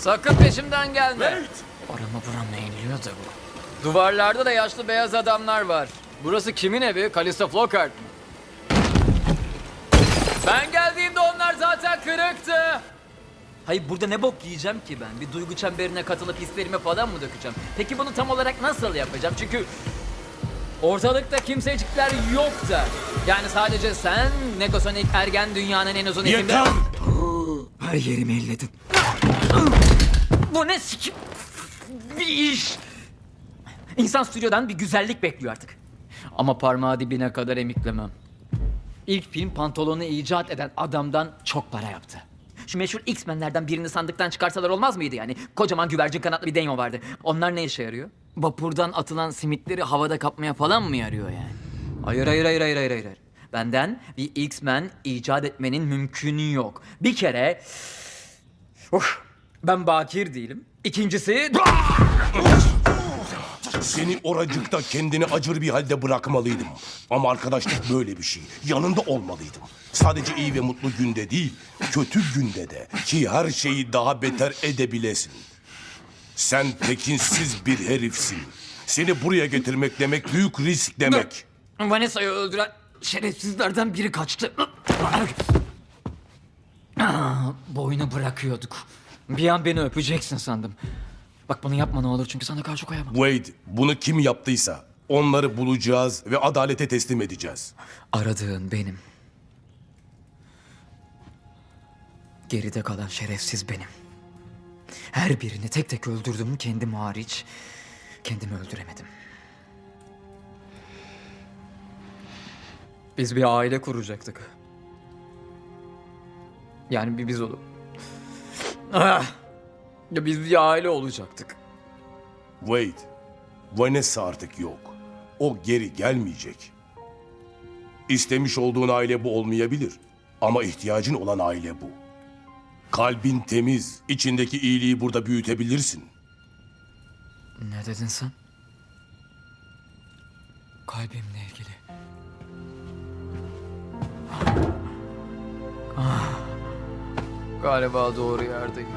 Sakın peşimden gelme. Wait! Arama buramla eğiliyor da bu. Duvarlarda da yaşlı beyaz adamlar var. Burası kimin evi? Calista Flockhart mı? Ben geldiğimde onlar zaten kırıktı. Hayır burada ne bok yiyeceğim ki ben? Bir duygu çemberine katılıp hislerimi falan mı dökeceğim? Peki bunu tam olarak nasıl yapacağım? Çünkü ortalıkta kimsecikler yok da. Yani sadece sen, Negasonic ergen dünyanın en uzun isimli... Yeter! Her yerimi elledin. Bu ne sikim... Bir iş. İnsan stüdyodan bir güzellik bekliyor artık. Ama parmağı dibine kadar emiklemem. İlk film pantolonu icat eden adamdan çok para yaptı. Şu meşhur X-Men'lerden birini sandıktan çıkarsalar olmaz mıydı yani? Kocaman güvercin kanatlı bir denyo vardı. Onlar ne işe yarıyor? Vapurdan atılan simitleri havada kapmaya falan mı yarıyor yani? Hayır hayır hayır hayır hayır hayır. Benden bir X-Men icat etmenin mümkünü yok. Bir kere... Uf, ben bakir değilim. İkincisi... Seni oracıkta kendini acır bir halde bırakmalıydım. Ama arkadaşlık böyle bir şey. Yanında olmalıydım. Sadece iyi ve mutlu günde değil, kötü günde de. Ki her şeyi daha beter edebilesin. Sen tekinsiz bir herifsin. Seni buraya getirmek demek büyük risk demek. Vanessa'yı öldüren şerefsizlerden biri kaçtı. Boynu bırakıyorduk. Bir an beni öpeceksin sandım. Bak bunu yapma ne olur çünkü sana karşı koyamam. Wade, bunu kim yaptıysa onları bulacağız ve adalete teslim edeceğiz. Aradığın benim. Geride kalan şerefsiz benim. Her birini tek tek öldürdüm kendim hariç. Kendimi öldüremedim. Biz bir aile kuracaktık. Yani bir biz olup. Ah! Ya biz bir aile olacaktık. Wade, Vanessa artık yok. O geri gelmeyecek. İstemiş olduğun aile bu olmayabilir. Ama ihtiyacın olan aile bu. Kalbin temiz, içindeki iyiliği burada büyütebilirsin. Ne dedin sen? Kalbimle ilgili. Ah. Galiba doğru yerdeyim.